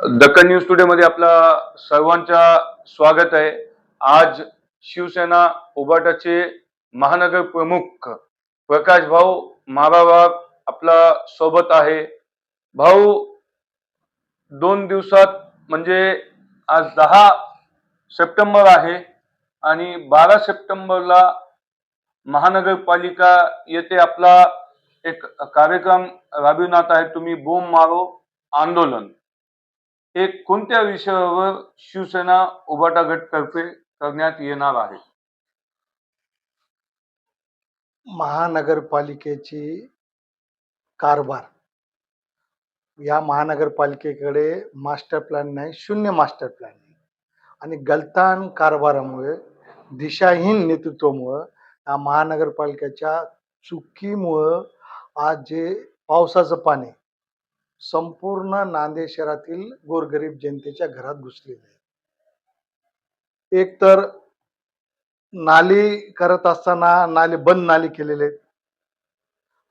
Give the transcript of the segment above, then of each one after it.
Deccan news today मध्ये आपला सर्वांचा स्वागत आहे. आज शिवसेना उबाटाचे महानगर प्रमुख प्रकाश भाऊ मारावार आपला सोबत आहे. भाऊ दोन दिवसात म्हणजे आज दहा सप्टेंबर आहे आणि बारा सप्टेंबरला महानगरपालिका येथे आपला एक कार्यक्रम राबविण्यात आहे. तुम्ही बोम मारो आंदोलन. एक कोणत्या विषयावर शिवसेना उबाटा गटतर्फे करण्यात येणार आहे? महानगरपालिकेची कारभार. या महानगरपालिकेकडे मास्टर प्लॅन नाही शून्य मास्टर प्लॅन नाही. आणि गलतान कारभारामुळे दिशाहीन नेतृत्वामुळं या महानगरपालिकेच्या चुकीमुळं आज जे पावसाचं पाणी संपूर्ण नांदेड शहरातील गोरगरीब जनतेच्या घरात घुसलेले आहे एक तर नाली करत असताना नाले बंद नाली केलेले आहेत.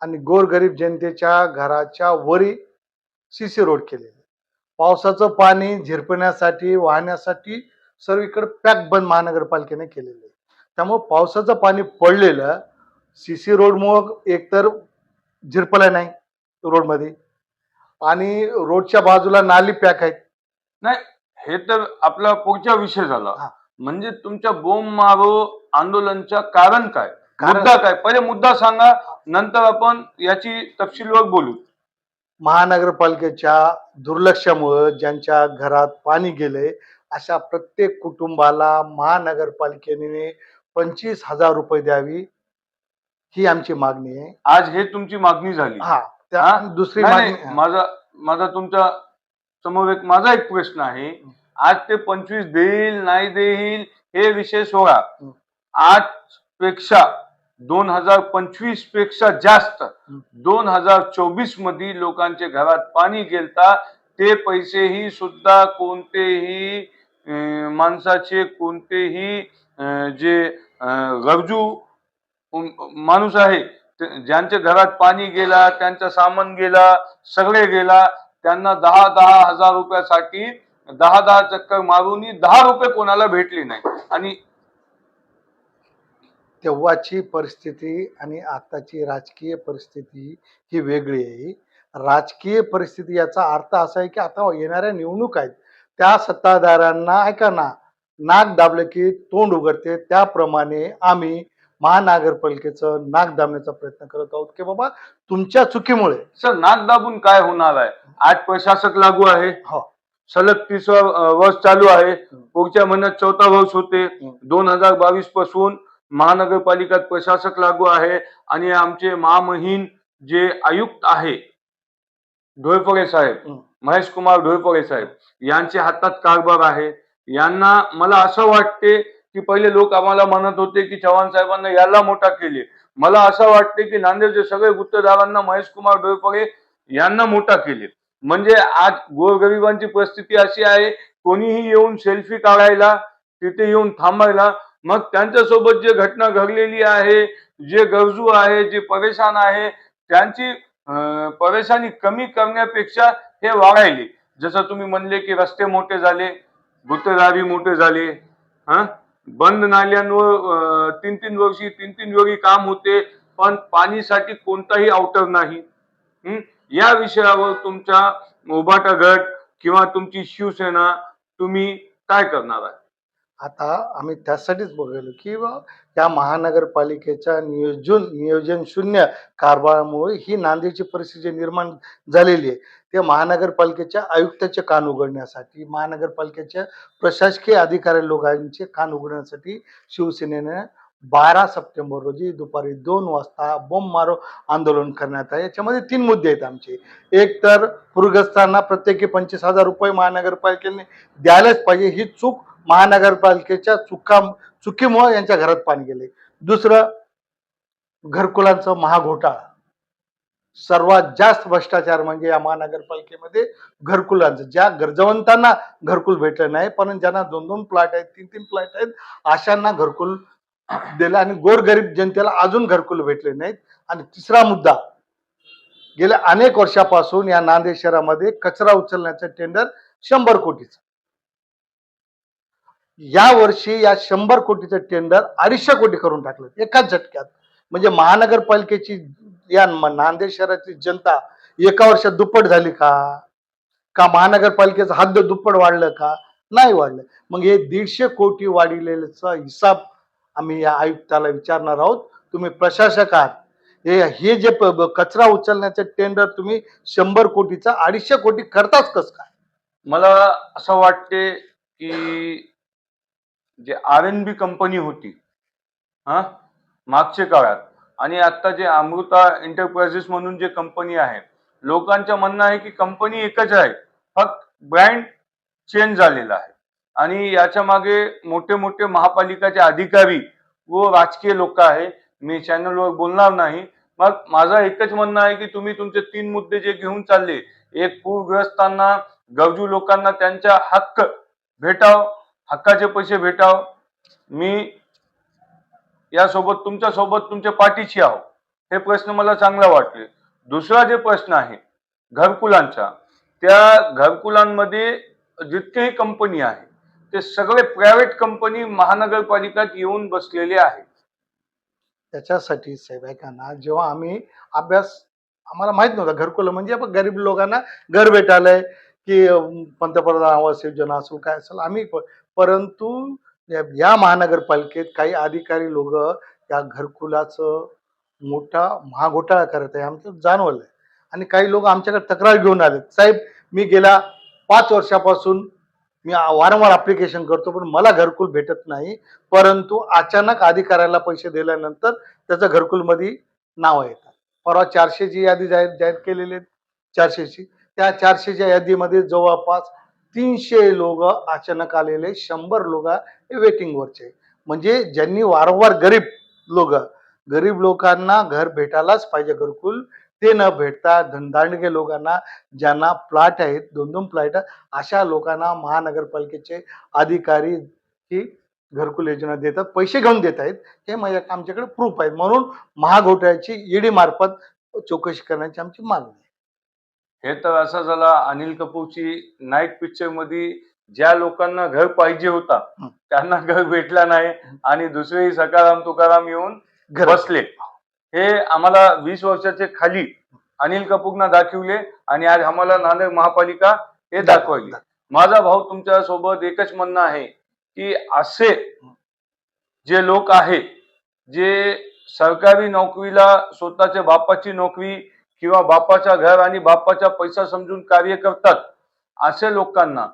आणि गोरगरीब जनतेच्या घराच्या वरी सीसी रोड केलेले पावसाचं पाणी झिरपण्यासाठी वाहण्यासाठी सर्वीकडे पॅक बंद महानगरपालिकेने केलेलं आहे पावसाचं पाणी पडलेलं सीसी रोडमुळं एकतर झिरपलं नाही रोडमध्ये. आणि रोडच्या बाजूला नाली पॅक आहेत. नाही हे तर आपला पुढचा विषय झाला. हा. म्हणजे तुमच्या बोंब मारो आंदोलनच्या कारण काय? कारण- मुद्दा काय? पहिले मुद्दा सांगा नंतर आपण याची तपशीलवर बोलू. महानगरपालिकेच्या दुर्लक्षामुळं ज्यांच्या घरात पाणी गेले अशा प्रत्येक कुटुंबाला महानगरपालिकेने पंचवीस हजार रुपये द्यावी ही आमची मागणी आहे. आज हे तुमची मागणी झाली. हा. त्या? दुसरी नाही, मागणी नाही, माझा माझा तुमच्यासमोर एक माझा एक प्रश्न आहे आज ते पंचवीस देईल नाही देईल हे विषय सोडा हं. आज पेक्षा दोन हजार पंचवीसपेक्षा जास्त हं. दोन हजार चोवीसमध्ये लोकांच्या घरात पाणी गेलता ते पैसेही सुद्धा कोणतेही अं, माणसाचे कोणतेही अं, जे अं, गरजू उम- माणूस आहे ज्यांच्या घरात पाणी गेला त्यांचं सामान गेला सगळे गेला त्यांना दहा दहा हजार रुपयासाठी दहा दहा चक्कर मारून दहा रुपये कोणाला भेटले नाही. आणि तेव्हाची परिस्थिती आणि आताची राजकीय परिस्थिती ही वेगळी आहे. राजकीय परिस्थिती याचा अर्थ असा आहे की आता येणाऱ्या निवडणूक आहेत. त्या सत्ताधाऱ्यांना ऐका ना नाक दाबले की तोंड उघडते. त्याप्रमाणे आम्ही महानगरपालिकेचं नाक दाबण्याचा प्रयत्न करत आहोत की बाबा तुमच्या चुकीमुळे. सर नाक दाबून काय होणार आहे? आज प्रशासक लागू आहे. हो. सलग तीस वर्ष चालू आहे. पुढच्या महिन्यात चौथा वर्ष होते. दोन हजार बावीसपासून महानगरपालिकात प्रशासक लागू आहे आणि आमचे महामहिम जे आयुक्त आहे ढोळफळे साहेब. महेश कुमार ढोळफळे साहेब यांच्या हातात कारभार आहे. यांना मला असं वाटते की पहिले लोक आम्हाला म्हणत होते की चव्हाण साहेबांना याला मोठा केले. मला असं वाटते की नांदेडचे सगळे गुत्तदारांना महेश कुमार ढोळफळे यांना मोठा केले. म्हणजे आज गोरगरिबांची परिस्थिती अशी आहे कोणीही येऊन सेल्फी काढायला तिथे येऊन थांबायला मग त्यांच्यासोबत जे घटना घडलेली आहे जे गरजू आहे जे परेशान आहे त्यांची परेशानी कमी करण्यापेक्षा हे वाढायले. जसं तुम्ही म्हणले की रस्ते मोठे झाले गुत्तेदारी मोठे झाले हा? बंद नाल्यांवर तीन तीन वर्षी तीन तीन वेळी काम होते पण पाणीसाठी कोणताही आउटर नाही. या विषयावर तुमचा उभाटा गट किंवा तुमची शिवसेना तुम्ही काय करणार आहे? आता आम्ही त्यासाठीच बघायलो की बा या महानगरपालिकेच्या नियोजन नियोजन शून्य कारभारामुळे ही नांदेडची परिस्थिती निर्माण झालेली आहे ते महानगरपालिकेच्या आयुक्ताचे कान उघडण्यासाठी महानगरपालिकेच्या प्रशासकीय अधिकारी लोकांचे कान उघडण्यासाठी शिवसेनेने बारा सप्टेंबर रोजी दुपारी दोन वाजता बोंब मारो आंदोलन करण्यात आहे याच्यामध्ये तीन मुद्दे आहेत आमचे. एक तर पूरग्रस्तांना प्रत्येकी पंचवीस हजार रुपये महानगरपालिकेने द्यायलाच पाहिजे ही चूक महानगरपालिकेच्या चुका चुकीमुळे यांच्या घरात पाणी गेले. दुसरं घरकुलांचा महाघोटाळा. सर्वात जास्त भ्रष्टाचार म्हणजे या महानगरपालिकेमध्ये घरकुलांचं. ज्या गरजवंतांना घरकुल भेटलं नाही पण ज्यांना दोन दोन प्लॉट आहेत तीन तीन प्लॉट आहेत अशांना घरकुल दिलं आणि गोरगरीब जनतेला अजून घरकुल भेटले नाहीत. आणि तिसरा मुद्दा गेल्या अनेक वर्षापासून या नांदेड शहरामध्ये कचरा उचलण्याचं टेंडर शंभर कोटीचं. या वर्षी या शंभर कोटीचं टेंडर अडीचशे कोटी करून टाकलं. एकाच झटक्यात. म्हणजे महानगरपालिकेची या नांदेड शहराची जनता एका वर्षात दुप्पट झाली का? का महानगरपालिकेचं हद्द दुप्पट वाढलं का? नाही वाढलं. मग हे दीडशे कोटी वाढलेल्याचा हिसाब आम्ही या आयुक्ताला विचारणार आहोत. तुम्ही प्रशासक आहात. हे हे जे प- कचरा उचलण्याचं टेंडर तुम्ही शंभर कोटीचा अडीचशे कोटी करताच कस काय? मला असं वाटते की जे आर एन बी कंपनी होती हा? मागच्या काळात. आणि आता जे अमृता एंटरप्राइजेस म्हणून जे कंपनी आहे लोकांचं म्हणणं आहे की कंपनी एकच आहे फक्त ब्रँड चेंज झालेला आहे. आणि याच्या मागे मोठे मोठे महापालिकाचे अधिकारी व राजकीय लोक आहे. मी चॅनलवर बोलणार नाही. मग माझं एकच म्हणणं आहे की तुम्ही तुमचे तीन मुद्दे जे घेऊन चालले एक पूरग्रस्तांना गरजू लोकांना त्यांचा हक्क भेटाव हक्काचे पैसे भेटाव. मी यासोबत तुमच्यासोबत तुमच्या पाठीशी आहो. हे प्रश्न मला चांगला वाटले. दुसरा जे प्रश्न आहे घरकुलांचा त्या घरकुलांमध्ये जितकेही कंपनी आहे ते सगळे प्रायव्हेट कंपनी महानगरपालिकात येऊन बसलेले आहे. त्याच्यासाठी साहेब ऐका ना जेव्हा आम्ही अभ्यास आम्हाला माहीत नव्हता घरकुल म्हणजे आपण गरीब लोकांना घर भेटायलंय की पंतप्रधान आवास योजना असेल काय असेल आम्ही परंतु या या महानगरपालिकेत काही अधिकारी लोक या घरकुलाचं मोठा महाघोटाळा करत आहे आमचं जाणवलंय. आणि काही लोक आमच्याकडे तक्रार घेऊन आले. साहेब मी गेल्या पाच वर्षापासून मी वारंवार अप्लिकेशन करतो पण मला घरकुल भेटत नाही. परंतु अचानक अधिकाऱ्याला पैसे दिल्यानंतर त्याचं घरकुलमध्ये नाव येतात. परवा चारशेची यादी जाहीर जाहीर केलेली आहे. चारशेची. त्या चारशेच्या यादीमध्ये जवळपास तीनशे लोक अचानक आलेले शंभर लोक हे वेटिंगवरचे म्हणजे ज्यांनी वारंवार गरीब लोक गरीब लोकांना घर भेटायलाच पाहिजे घरकुल ते न भेटता धनदांडगे लोकांना ज्यांना प्लॉट आहेत दोन दोन प्लॅट अशा लोकांना महानगरपालिकेचे अधिकारी ही घरकुल योजना देतात पैसे घेऊन देत आहेत. हे माझ्या आमच्याकडे प्रूफ आहेत. म्हणून महाघोटाळ्याची ईडी मार्फत चौकशी करण्याची आमची मागणी आहे. हे तर असं झालं अनिल कपूरची नाईट पिक्चरमध्ये ज्या लोकांना घर पाहिजे होता. त्यांना घर भेटला नाही आणि दुसरेही सकाराम तुकाराम येऊन बसले हे आम्हाला वीस वर्षाचे खाली अनिल कपूरना दाखवले आणि आज आम्हाला नांदेड महापालिका हे दाखवली माझा भाऊ तुमच्यासोबत एकच म्हणणं आहे की असे जे लोक आहे जे सरकारी नोकरीला स्वतःच्या बापाची नोकरी किंवा बापाच्या घर आणि बापाचा पैसा समजून कार्य करतात असे लोकांना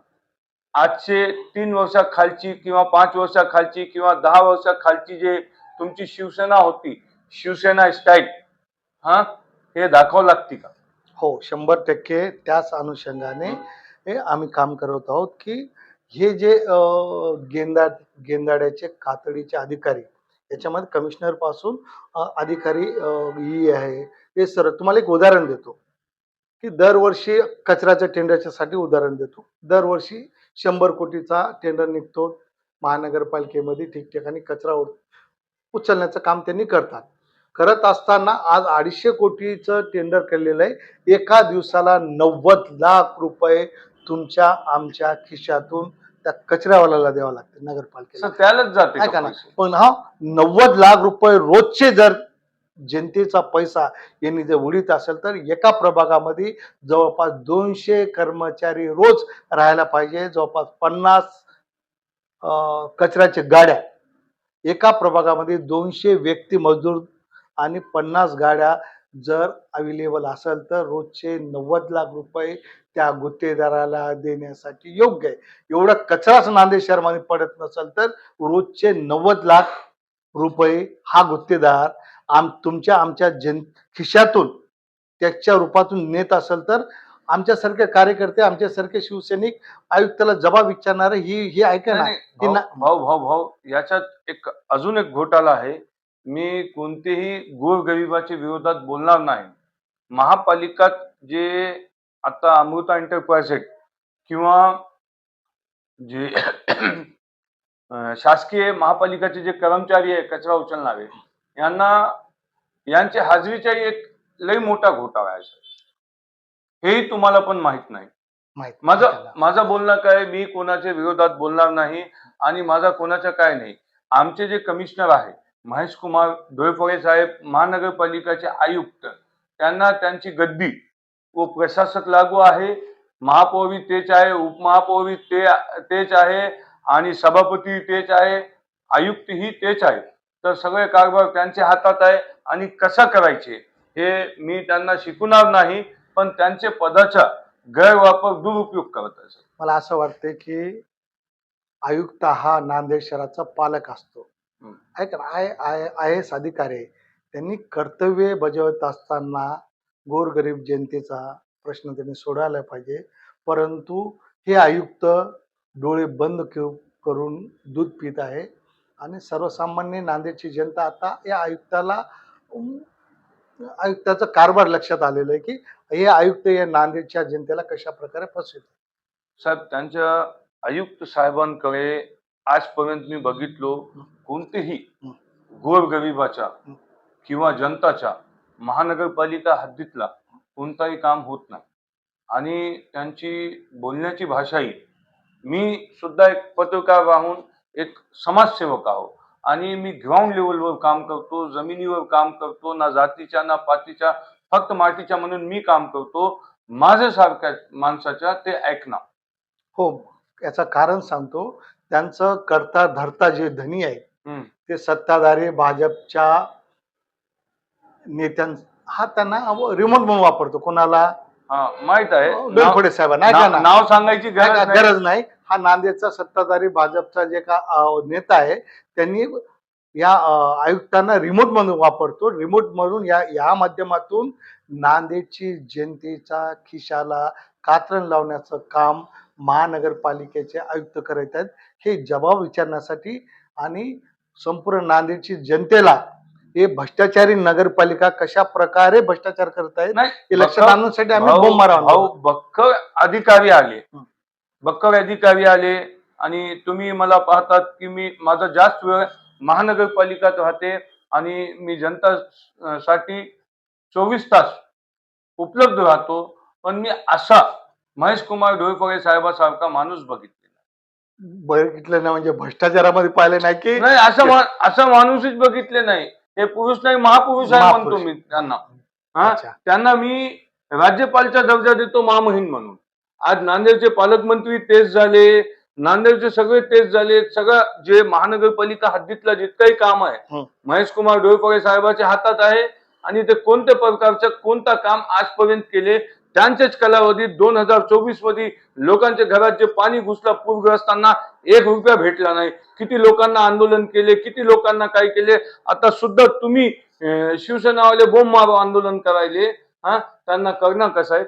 आजचे तीन वर्षाखालची किंवा पाच वर्षाखालची किंवा दहा वर्षाखालची जे तुमची शिवसेना होती शिवसेना स्टाईल हा हे दाखवावं लागते का? हो शंभर टक्के त्याच अनुषंगाने हे आम्ही काम करत आहोत की हे जे गेंदा गेंदाड्याचे कातडीचे अधिकारी याच्यामध्ये कमिशनरपासून अधिकारी ई आहे. हे सर तुम्हाला एक उदाहरण देतो. की दरवर्षी कचऱ्याच्या टेंडरच्यासाठी उदाहरण देतो. दरवर्षी शंभर कोटीचा टेंडर निघतो. महानगरपालिकेमध्ये ठिकठिकाणी कचरा उचलण्याचं काम त्यांनी करतात. करत असताना आज अडीचशे कोटीचं टेंडर केलेलं आहे. एका दिवसाला नव्वद लाख रुपये तुमच्या आमच्या खिशातून त्या कचऱ्यावाल्याला द्यावं लागते नगरपालिकेला त्यालाच जाते का ऐका ना पैसे? पण हा नव्वद लाख रुपये रोजचे जर जनतेचा पैसा यांनी जर उडीत असेल तर एका प्रभागामध्ये जवळपास दोनशे कर्मचारी रोज राहायला पाहिजे जवळपास पन्नास अं, कचऱ्याच्या गाड्या एका प्रभागामध्ये दोनशे व्यक्ती मजदूर आणि पन्नास गाड्या जर अवेलेबल असेल तर रोजचे नव्वद लाख रुपये त्या गुत्तेदाराला देण्यासाठी योग्य आहे. एवढा कचराच नांदेड शहरामध्ये पडत नसेल तर रोजचे नव्वद लाख रुपये हा गुत्तेदार आम तुमच्या आमच्या जन खिशातून त्याच्या रूपातून नेत असेल तर आमच्यासारखे कार्यकर्ते आमच्यासारखे शिवसैनिक आयुक्ताला जबाब विचारणारे ही ही ऐका ना. भाऊ भाऊ भाऊ याच्यात एक अजून एक घोटाळा आहे. मी कोणतेही गोरगरिबाच्या विरोधात बोलणार नाही. महापालिकात जे आता अमृता एंटरप्राइज आहेत किंवा जे शासकीय महापालिकाचे जे कर्मचारी आहे कचरा उचलणारे यांना यांच्या हाजरीचा एक लई मोठा घोटाळा आहे. हेही तुम्हाला पण माहीत नाही. माहीत माझं माझं बोलणं काय मी कोणाच्या विरोधात बोलणार नाही आणि माझा कोणाचा काय नाही. आमचे जे कमिशनर आहे महेश कुमार डोळफळे साहेब महानगरपालिकाचे आयुक्त त्यांना त्यांची गद्दी व प्रशासक लागू आहे. महापौरी तेच आहे उपमहापौरी ते तेच आहे आणि सभापती तेच आहे आयुक्तही तेच आहे. तर सगळे कारभार त्यांच्या हातात आहे आणि कसा करायचे हे मी त्यांना शिकवणार नाही पण त्यांचे पदाचा गैरवापर दुरुपयोग करत असेल मला असं वाटते की आयुक्त हा नांदेड शहराचा पालक असतो. हम्म. ऐक आय आय आय एस अधिकारी आहे. त्यांनी कर्तव्य बजावत असताना गोरगरीब जनतेचा प्रश्न त्यांनी सोडवायला पाहिजे परंतु हे आयुक्त डोळे बंद करून दूध पित आहे आणि सर्वसामान्य नांदेडची जनता आता या आयुक्ताला आयुक्ताचं आयुक्ताचा कारभार लक्षात आलेलं आहे की हे आयुक्त या नांदेडच्या जनतेला कशा प्रकारे फसवतात साहेब त्यांच्या आयुक्त साहेबांकडे आजपर्यंत मी बघितलो कोणतेही. गोरगरिबाचा हं. किंवा जनताच्या महानगरपालिका हद्दीतला कोणताही काम होत नाही आणि त्यांची बोलण्याची भाषाही मी सुद्धा एक पत्रकार राहून एक समाजसेवक आहो आणि मी ग्राउंड लेवलवर काम करतो जमिनीवर काम करतो ना जातीच्या ना पातीच्या फक्त मातीच्या म्हणून मी काम करतो माझ्यासारख्या माणसाच्या ते ऐकणार हो याचं कारण सांगतो त्यांचं करता धरता जे धनी आहे हम्म. ते सत्ताधारी भाजपच्या नेत्यां हा त्यांना रिमोट म्हणून वापरतो. कोणाला? हा माहीत आहे. डोरफोडे साहेबांना ऐका नाव सांगायची गरज नाही. गरज नाही. हा नांदेडचा सत्ताधारी भाजपचा जे का नेता आहे त्यांनी या आयुक्तांना रिमोट म्हणून वापरतो. रिमोट म्हणून या या माध्यमातून नांदेडची जनतेचा खिशाला कात्रण लावण्याचं काम महानगरपालिकेचे आयुक्त करत आहेत. हे जबाब विचारण्यासाठी आणि संपूर्ण नांदेडची जनतेला हे भ्रष्टाचारी नगरपालिका कशा प्रकारे भ्रष्टाचार करत नाही हे लक्षात आणण्यासाठी आम्ही भाऊ- बोंब मारावा भाऊ बक्कळ अधिकारी आले. हं. बक्कळ अधिकारी आले आणि तुम्ही मला पाहतात की मी माझा जास्त वेळ महानगरपालिकात राहते आणि मी जनता अं, साठी चोवीस तास उपलब्ध राहतो. पण मी असा महेश कुमार डोईफळे साहेबासारखा माणूस बघितलेला बघितलं ना म्हणजे भ्ष्टाचारामध्ये पाहिलं नाही की नाही असं मा- असं माणूसच बघितले नाही हे पुरुष नाही महापुरुष आहे म्हणतो. मी त्यांना हा अच्छा. त्यांना मी राज्यपालचा दर्जा देतो महामहिम म्हणून आज नांदेडचे पालकमंत्री तेच झाले नांदेडचे सगळे तेच झाले सगळं जे महानगरपालिका हद्दीतलं जितकंही काम आहे हं. महेश कुमार डोईफळे साहेबाच्या हातात आहे आणि ते कोणत्या प्रकारचं कोणतं काम आजपर्यंत केले त्यांच्याच कालावधीत दोन हजार चोवीसमध्ये लोकांच्या घरात जे पाणी घुसलं पूरग्रस्तांना एक रुपया भेटला नाही. किती लोकांना आंदोलन केले किती लोकांना काय केले? आता सुद्धा तुम्ही शिवसेनावाले बोंब मारो आंदोलन करायले हा? त्यांना करणं कसं आहे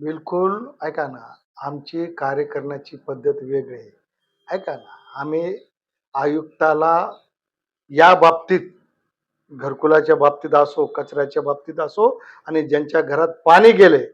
बिलकुल ऐका ना. आमची कार्य करण्याची पद्धत वेगळी आहे. ऐका ना. आम्ही आयुक्ताला या बाबतीत घरकुलाच्या बाबतीत असो कचऱ्याच्या बाबतीत असो आणि ज्यांच्या घरात पाणी गेले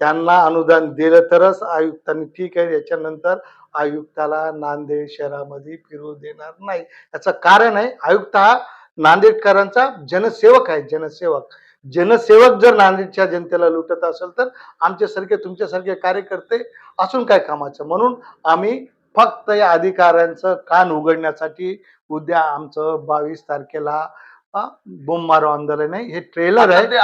त्यांना अनुदान दिलं तरच आयुक्तांनी ठीक आहे. याच्यानंतर आयुक्ताला नांदेड शहरामध्ये फिरू देणार नाही. याचं कारण आहे आयुक्त हा नांदेडकरांचा जनसेवक आहे जनसेवक. जनसेवक जर नांदेडच्या जनतेला लुटत असेल तर आमच्यासारखे तुमच्यासारखे कार्यकर्ते असून काय कामाचं? म्हणून आम्ही फक्त या अधिकाऱ्यांचं कान उघडण्यासाठी उद्या आमचं बावीस तारखेला अ, बोंब मारो आंदोलन आहे हे। ट्रेलर आहे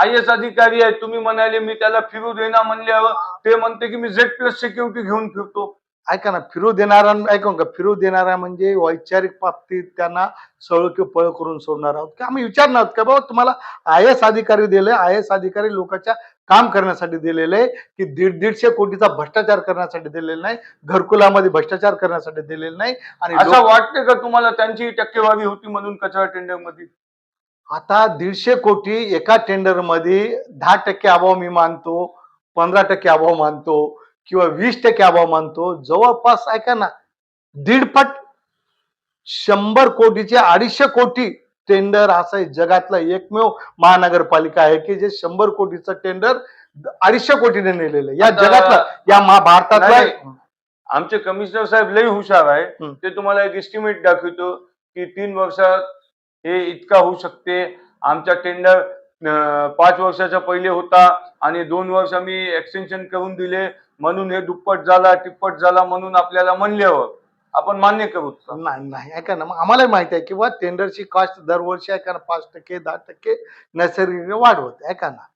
आय एस अधिकारी आहेत तुम्ही म्हणाले मी त्याला फिरू देणार म्हणल्यावर ते म्हणते की मी झेड प्लस सिक्युरिटी घेऊन फिरतो. ऐका ना फिरू देणारा ऐकून का फिरू देणारा म्हणजे वैचारिक बाबतीत त्यांना सळ किंवा पळ करून सोडणार आहोत. की आम्ही विचारणार आहोत का बाबा तुम्हाला आय एस अधिकारी दिले आय एस अधिकारी लोकांच्या काम करण्यासाठी दिलेले आहे की दीड दीडशे कोटीचा भ्रष्टाचार करण्यासाठी दिलेला नाही घरकुलामध्ये भ्ष्टाचार करण्यासाठी दिलेला नाही आणि असं वाटते का तुम्हाला त्यांची टक्केवारी होती म्हणून कचरा टेंडरमध्ये आता दीडशे कोटी एका टेंडरमध्ये दहा टक्के अभाव मी मानतो पंधरा टक्के अभाव मानतो किंवा वीस टक्के अभाव मानतो जवळपास ऐका ना दीडपट शंभर कोटीचे अडीचशे कोटी टेंडर असं आहे जगातला एकमेव महानगरपालिका आहे की जे शंभर कोटीचं टेंडर अडीचशे कोटीने नेलेलं आहे. या आता- जगातला या महा- भारतातला नाही, आमचे कमिशनर साहेब लई हुशार आहे. हं. ते तुम्हाला एक एस्टिमेट दाखवतो की तीन वर्षात हे इतका होऊ शकते. आमचा टेंडर पाच वर्षाच्या पहिले होता आणि दोन वर्ष आम्ही एक्सटेन्शन करून दिले. म्हणून हे दुप्पट झाला तिप्पट झाला म्हणून आपल्याला म्हणल्यावर आपण मान्य करू? नाही नाही ऐका ना मग आम्हालाही माहिती आहे की बा टेंडरची कॉस्ट दरवर्षी ऐका ना पाच टक्के दहा टक्के नैसर्गिक वाढ होते ऐका ना.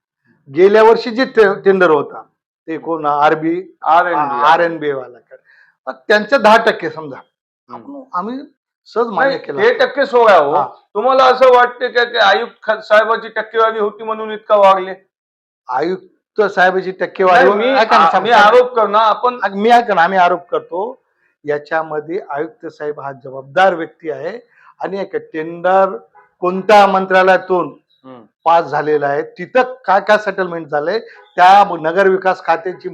गेल्या वर्षी जे टेंडर होता ते कोण R B R N R N B वाला त्यांचं दहा टक्के समजा. आम्ही सहज मान्य केलं. हे टक्के सोळा हो. तुम्हाला असं वाटते का आयुक्त साहेबाची टक्केवारी होती म्हणून इतका वागले? आयुक्त साहेबाची टक्केवारी मी आरोप करणार आपण मी ऐका ना आम्ही आरोप करतो याच्यामध्ये आयुक्त साहेब हा जबाबदार व्यक्ती आहे आणि एक टेंडर कोणत्या मंत्रालयातून. पास झालेला आहे तिथं काय काय सेटलमेंट झालंय त्या नगर विकास खात्याची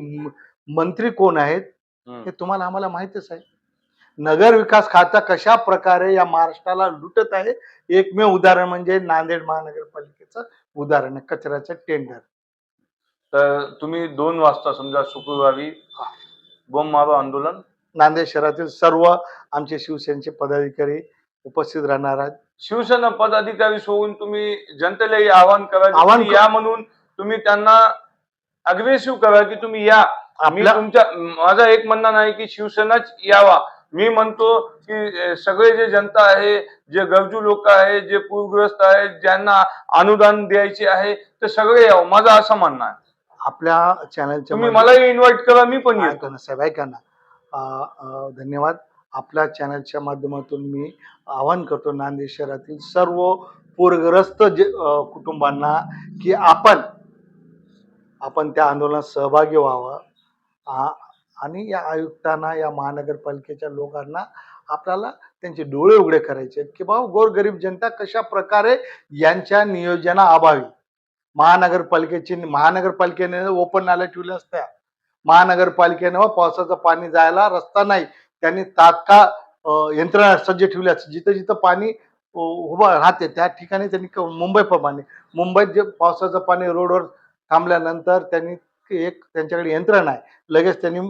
मंत्री कोण आहेत. हे तुम्हाला आम्हाला माहितच आहे नगर विकास खाता कशा प्रकारे या महाराष्ट्राला लुटत आहे एकमेव उदाहरण म्हणजे नांदेड महानगरपालिकेचं उदाहरण आहे कचऱ्याचं टेंडर तर तुम्ही दोन वाजता समजा शुक्रवारी बोंब मारो आंदोलन नांदेड शहरातील सर्व आमचे शिवसेनेचे पदाधिकारी उपस्थित राहणार आहेत. शिवसेना पदाधिकारी सोडून तुम्ही जनतेलाही आवाहन करा आवाहन या म्हणून तुम्ही त्यांना अग्रेसिव्ह करा की तुम्ही या. मी आपल्या तुमच्या माझा एक म्हणणं नाही की शिवसेनाच यावा. मी म्हणतो की अं, सगळे जे जनता आहे जे गरजू लोक आहे जे पूरग्रस्त आहेत ज्यांना अनुदान द्यायचे आहे ते सगळे यावं. माझं असं म्हणणं आहे. आपल्या चॅनलच्या तुम्ही मलाही इन्व्हाइट करा मी पण येतो. ऐका ना साहेब ऐका ना. धन्यवाद. आपल्या चॅनलच्या माध्यमातून मी आवाहन करतो नांदेड शहरातील सर्व पूरग्रस्त जे कुटुंबांना की आपण आपण त्या आंदोलनात सहभागी व्हावं. आणि या आयुक्तांना या महानगरपालिकेच्या लोकांना आपल्याला त्यांचे डोळे उघडे करायचे की बाबा गोरगरीब जनता कशा प्रकारे यांच्या नियोजना अभावी महानगरपालिकेची महानगरपालिकेने ओपन नाल्या ठेवल्या असत्या. महानगरपालिकेनं पावसाचं पाणी जायला रस्ता नाही. त्यांनी तात्काळ यंत्रणा सज्ज ठेवल्या जिथं जिथं पाणी उभं राहते त्या ठिकाणी त्यांनी क- मुंबई प्रमाणे मुंबईत जे पावसाचं पाणी रोडवर थांबल्यानंतर त्यांनी एक त्यांच्याकडे यंत्रणा आहे लगेच त्यांनी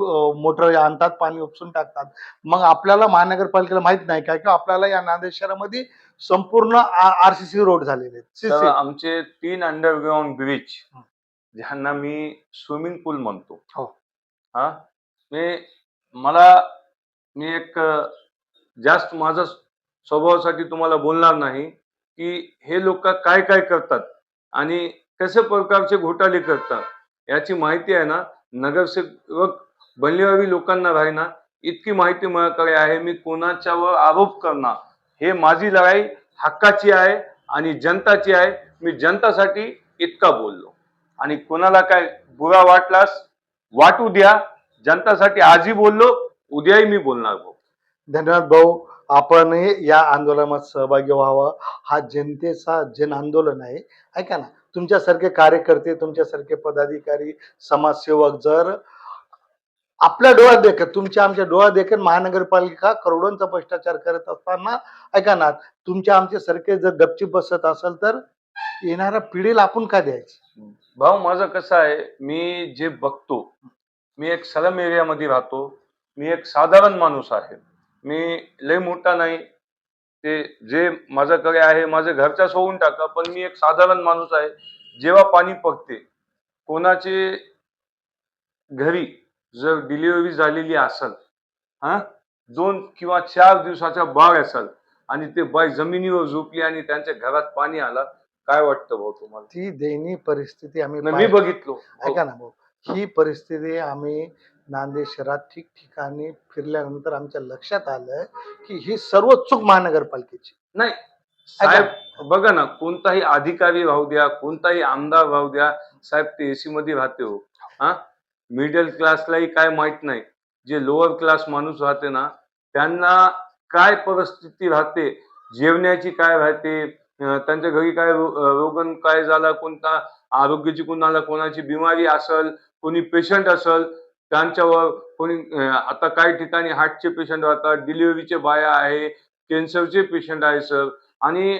मोटर आणतात पाणी उपसून टाकतात. मग आपल्याला महानगरपालिकेला माहीत नाही काय की आपल्याला या नांदेड शहरामध्ये संपूर्ण आरसीसी रोड झालेले. आमचे तीन अंडरग्राऊंड ब्रिज हं. ज्यांना मी स्विमिंग पूल म्हणतो. हा? मी मला मी एक जास्त माझा स्वभावासाठी तुम्हाला बोलणार नाही की हे लोक काय काय करतात आणि कशा प्रकारचे घोटाळे करतात याची माहिती आहे ना? नगरसेवक बनलेवावी लोकांना राहीना इतकी माहिती माझ्याकडे आहे मी कोणाच्यावर आरोप करणार? हे माझी लढाई हक्काची आहे आणि जनताची आहे. मी जनतासाठी इतका बोललो. आणि कोणाला काय बुरा वाटलास वाटू द्या. जनतासाठी आजही बोललो उद्याही मी बोलणार भाऊ. धन्यवाद भाऊ. आपण या आंदोलनात सहभागी व्हावं. हा जनतेचा जन आंदोलन आहे. ऐका ना तुमच्यासारखे कार्यकर्ते तुमच्यासारखे पदाधिकारी समाजसेवक जर आपल्या डोळ्यात देखत तुमच्या आमच्या डोळ्यात देखत महानगरपालिका करोडोंचा भ्रष्टाचार करत असताना ऐका ना तुमच्या आमच्या सारखे जर गपची बसत असेल तर येणाऱ्या पिढीला आपण का द्यायचं? भाऊ माझं कसं आहे मी जे बघतो मी एक सलम एरियामध्ये राहतो मी एक साधारण माणूस आहे. मी लय मोठा नाही ते जे माझ्याकडे आहे माझ्या घरच्या सोडून टाका पण मी एक साधारण माणूस आहे जेव्हा पाणी पकते कोणाचे घरी जर डिलिव्हरी झालेली असेल हा दोन किंवा चार दिवसाच्या बाळ असेल आणि ते बाय जमिनीवर झोपली आणि त्यांच्या घरात पाणी आलं काय वाटतं भाऊ तुम्हाला? ती दयनीय परिस्थिती आम्ही मी पाहिली. बघितलो. ऐका ना भाऊ. ही परिस्थिती आम्ही नांदेड शहरात ठिकठिकाणी फिरल्यानंतर आमच्या लक्षात आलं की ही सर्व चूक महानगरपालिकेची. नाही. साहेब बघा ना कोणताही अधिकारी राहू द्या कोणताही आमदार राहू द्या साहेब ते एसी मध्ये राहते हो. हा? मिडल क्लासलाही काय माहीत नाही. जे लोअर क्लास माणूस राहते ना त्यांना काय परिस्थिती राहते? जेवण्याची काय राहते? त्यांच्या घरी काय रोगन काय झाला कोणता आरोग्याची कोणाला कोणाची बिमारी असल कोणी पेशंट असल त्यांच्यावर कोणी आता काही ठिकाणी हार्टचे पेशंट राहतात डिलिव्हरीचे बाया आहे कॅन्सरचे पेशंट आहे सर आणि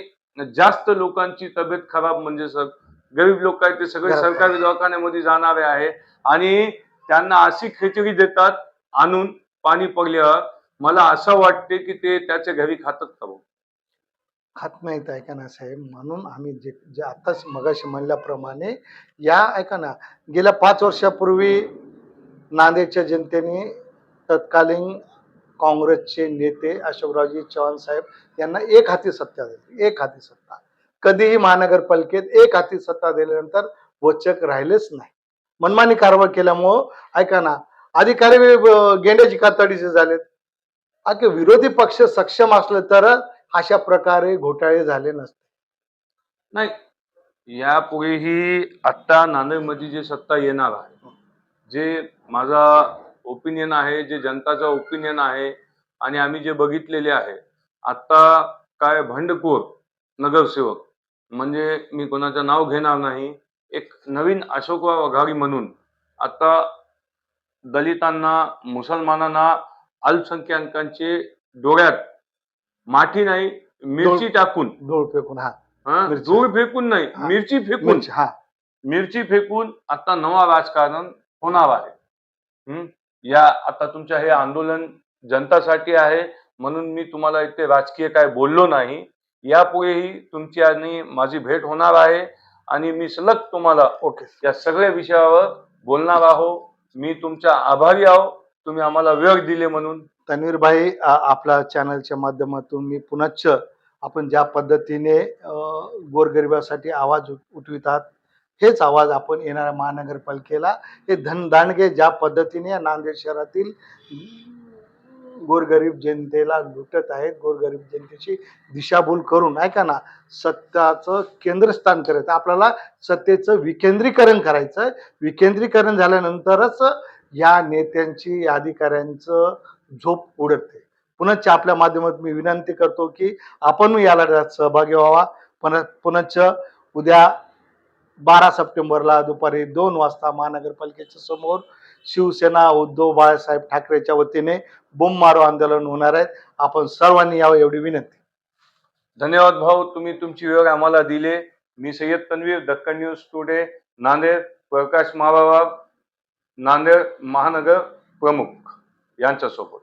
जास्त लोकांची तब्येत खराब म्हणजे सर गरीब लोक आहेत ते सगळे सरकारी दवाखान्यामध्ये जाणारे आहे आणि त्यांना अशी खिचडी देतात आणून पाणी पडल्यावर. मला असं वाटते की ते त्याच्या घरी खातात का? खात नाहीत ऐका ना साहेब. म्हणून आम्ही जे जे आताच मगाशी म्हणल्याप्रमाणे या ऐका ना गेल्या पाच वर्षापूर्वी नांदेडच्या जनतेने तत्कालीन काँग्रेसचे नेते अशोकरावजी चव्हाण साहेब यांना एक हाती सत्ता दिली एक हाती सत्ता. कधीही महानगरपालिकेत एक हाती सत्ता दिल्यानंतर वचक राहिलेच नाही. मनमानी कारवाई केल्यामुळं ऐका ना अधिकारी गेंड्याची कातडीचे झालेत. अखे विरोधी पक्ष सक्षम असले तर अशा प्रकारे घोटाळे झाले नसते. नाही यापुढेही आत्ता नांदेडमध्ये जे सत्ता येणार आहे जे माझा ओपिनियन आहे जे जनताचा ओपिनियन आहे आणि आम्ही जे बघितलेले आहे आत्ता काय भंडखोर नगरसेवक म्हणजे मी कोणाचं नाव घेणार नाही एक नवीन अशोक वघारी म्हणून आता दलितांना मुसलमानांना अल्पसंख्याकांचे डोळ्यात माठी नाही मिरची टाकून. डोळ फेकून हा. हं, मिरची. धूळ फेकून नाही हा. मिरची फेकून. मिरची, हा. मिरची फेकून आता नवा राजकारण होणार आहे. हं? या आता तुमच्या हे आंदोलन जनतासाठी आहे म्हणून मी तुम्हाला इथे राजकीय काय बोललो नाही. यापुढेही तुमची आणि माझी भेट होणार आहे. आणि मी सलग तुम्हाला ओके या सगळ्या विषयावर बोलणार आहो. मी तुमचा आभारी आहो. तुम्ही आम्हाला वेळ दिले म्हणून. तन्वीर भाई आपल्या चॅनलच्या माध्यमातून मी पुनश्च आपण ज्या पद्धतीने गोरगरिबासाठी आवाज उठ- उठवितात हेच आवाज आपण येणाऱ्या महानगरपालिकेला हे धनदांडगे ज्या पद्धतीने या नांदेड शहरातील गोरगरीब जनतेला लुटत आहेत गोरगरीब जनतेची दिशाभूल करून ऐका ना सत्ताचं केंद्रस्थान करायचं आपल्याला सत्तेचं विकेंद्रीकरण करायचं विकेंद्रीकरण झाल्यानंतरच या नेत्यांची या अधिकाऱ्यांचं झोप उडते पुनश्च आपल्या माध्यमातून मी विनंती करतो की आपण याला सहभागी व्हावा. पुन पुनश्च उद्या बारा सप्टेंबरला दुपारी दोन वाजता महानगरपालिकेच्या समोर शिवसेना उद्धव बाळासाहेब ठाकरेच्या वतीने बोंब मारो आंदोलन होणार आहे. आपण सर्वांनी यावं एवढी विनंती. धन्यवाद भाऊ. तुम्ही तुमची वेळ आम्हाला दिले. मी सय्यद तन्वीर दक्कन न्यूज टुडे नांदेड प्रकाश महाबाबा नांदेड महानगर प्रमुख यांच्यासोबत.